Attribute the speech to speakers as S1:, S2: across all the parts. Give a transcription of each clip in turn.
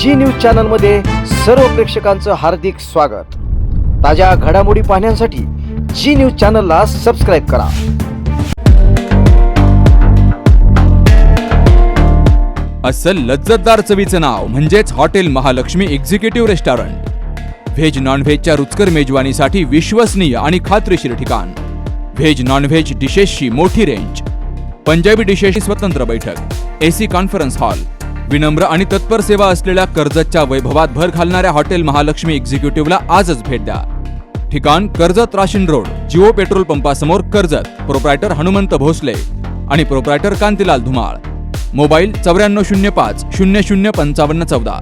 S1: जी news चॅनलमध्ये सर्व प्रेक्षकांचं हार्दिक स्वागत. ताज्या घडामोडी पाहण्यासाठी जी न्यूज चॅनलला सबस्क्राईब करा.
S2: असं लज्जतदार चवीचं नाव म्हणजेच hotel Mahalakshmi executive restaurant veg नॉनव्हेजच्या रुचकर मेजवानीसाठी विश्वसनीय आणि खात्रीशीर ठिकाण. व्हेज नॉनव्हेज डिशेसची मोठी रेंज पंजाबी डिशेसची स्वतंत्र बैठक. एसी कॉन्फरन्स हॉल विनम्र आणि तत्पर सेवा असलेल्या कर्जतच्या वैभवात भर घालणाऱ्या हॉटेल महालक्ष्मी एक्झिक्युटिव्हला आजच भेट द्या. ठिकाण Karjat Rashin road Jio petrol पंपासमोर Karjat proprietor Hanumant Bhosale आणि प्रोप्रायटर कांतीलाल धुमाळ. मोबाईल चौऱ्याण्णव शून्य पाच शून्य शून्य पंचावन्न चौदा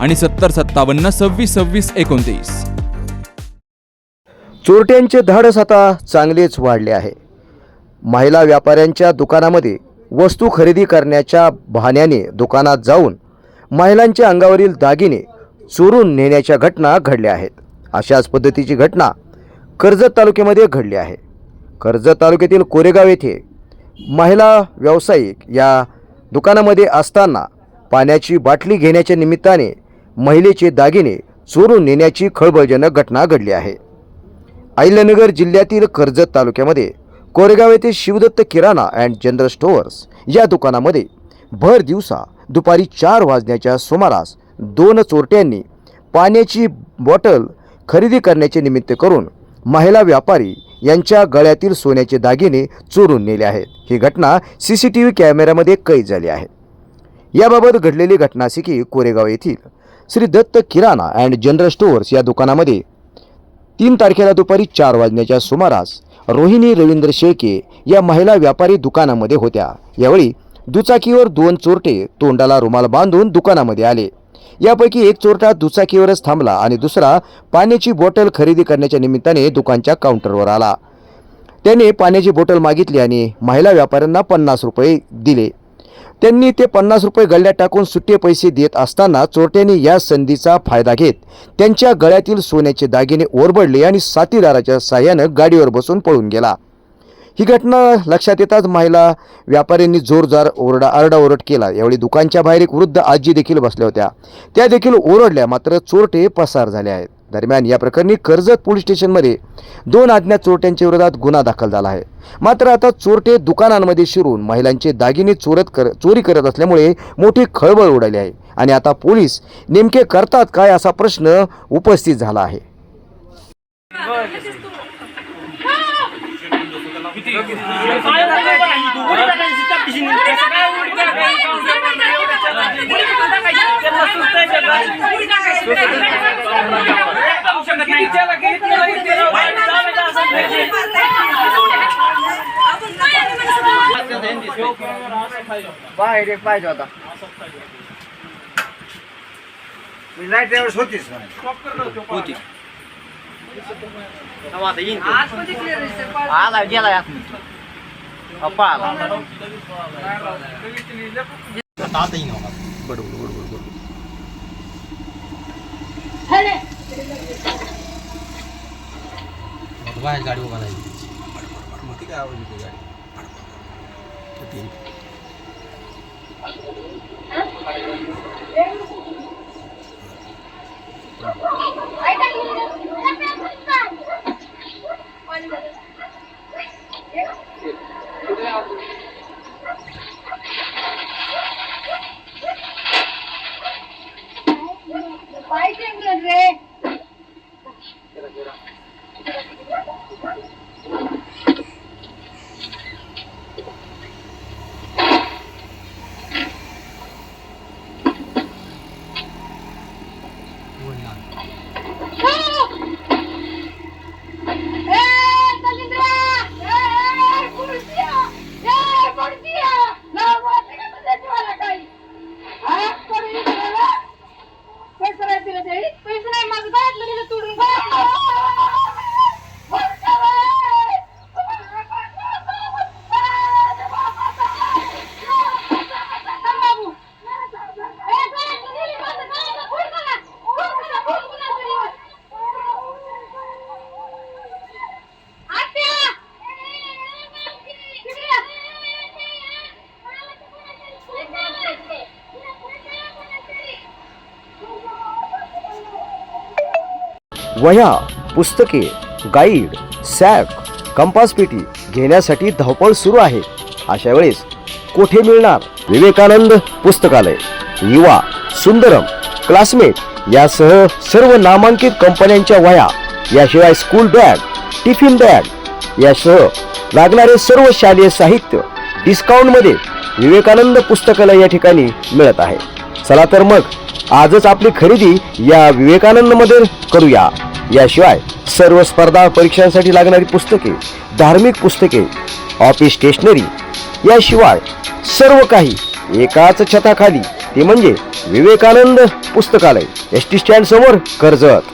S2: आणि सत्तर सत्तावन्न सव्वीस सव्वीस एकोणतीस.
S1: चोरट्यांचे धाडस आता चांगलेच वाढले आहे. महिला व्यापाऱ्यांच्या दुकानामध्ये वस्तू खरेदी करण्याच्या बहाण्याने दुकानात जाऊन महिलांच्या अंगावरील दागिने चोरून नेण्याच्या घटना घडल्या आहेत. अशाच पद्धतीची घटना कर्जत तालुक्यामध्ये घडली आहे. कर्जत तालुक्यातील कोरेगाव येथे महिला व्यावसायिक या दुकानामध्ये असताना पाण्याची बाटली घेण्याच्या निमित्ताने महिलेचे दागिने चोरून नेण्याची खळबळजनक घटना घडली आहे. अहिल्यानगर जिल्ह्यातील कर्जत तालुक्यामध्ये कोरेगाव येथे Shivdatta kirana and general stores या दुकानामध्ये भर दिवसा दुपारी चार वाजण्याच्या सुमारास दोन चोरट्यांनी पाण्याची बॉटल खरेदी करण्याचे निमित्त करून महिला व्यापारी यांच्या गळ्यातील सोन्याचे दागिने चोरून नेले आहेत. ही घटना सी सी टी व्ही कॅमेऱ्यामध्ये कैद झाली आहे. याबाबत घडलेली घटनासिकी कोरेगाव येथील Shri Datta kirana and general stores या दुकानामध्ये तीन तारखेला दुपारी चार वाजण्याच्या सुमारास रोहिणी रवींद्र शेळके या महिला व्यापारी दुकानामध्ये होत्या. यावेळी दुचाकीवर दोन चोरटे तोंडाला रुमाल बांधून दुकानामध्ये आले. यापैकी एक चोरटा दुचाकीवरच थांबला आणि दुसरा पाण्याची बॉटल खरेदी करण्याच्या निमित्ताने दुकानच्या काउंटरवर आला. त्याने पाण्याची बॉटल मागितली आणि महिला व्यापाऱ्यांना पन्नास रुपये दिले. त्यांनी ते पन्नास रुपये गळ्यात टाकून सुट्टे पैसे देत असताना चोरट्यांनी या संधीचा फायदा घेत त्यांच्या गळ्यातील सोन्याचे दागिने ओरबडले आणि साथीदाराच्या साह्यानं गाडीवर बसून पळून गेला. ही घटना लक्षात येताच महिला व्यापाऱ्यांनी जोरदार ओरडा आरडाओरड केला. यावेळी दुकानच्या बाहेर एक वृद्ध आजी देखील बसल्या होत्या. त्या देखील ओरडल्या मात्र चोरटे पसार झाले आहेत. दरम्यान या प्रकरणी कर्जत पोलीस स्टेशनमध्ये दोन अज्ञात चोरट्यांच्या विरोधात गुन्हा दाखल झाला आहे. मात्र आता चोरटे दुकानांमध्ये शिरून महिलांचे दागिने चोरत कर चोरी करत असल्यामुळे मोठी खळबळ उडाली आहे. आणि आता पोलीस नेमके करतात काय असा प्रश्न उपस्थित झाला आहे.
S3: बाहेर एक पाहिजे होता मी लाइट त्यावेळेस होतीच होती तेव्हा आता येईन तो. आला गेला आतमध्ये. अहो, पळाला आता आता येईन हो. आता बाहेर गाडी उभा राहिली.
S4: पाहिजे रे पैसे
S1: वह्या पुस्तके गाईड सॅक कंपास पेटी घेण्यासाठी धावपळ सुरू आहे. अशा वेळेस कोठे मिळणार विवेकानंद पुस्तकालय? युवा सुंदरम क्लासमेट यासह सर्व नामांकित कंपन्यांच्या वह्या याशिवाय स्कूल बॅग टिफिन बॅग यासह लागणारे सर्व शालेय साहित्य डिस्काउंटमध्ये विवेकानंद पुस्तकालय या ठिकाणी मिळत आहे. चला तर मग आजच आपली खरेदी या विवेकानंदमध्ये करूया. याशिवाय सर्व स्पर्धा परीक्षांसाठी लागणारी पुस्तके धार्मिक पुस्तके ऑफिस स्टेशनरी याशिवाय सर्व काही एकाच छताखाली. ते म्हणजे विवेकानंद पुस्तकालय. एस टी स्टँड समोर कर्जत.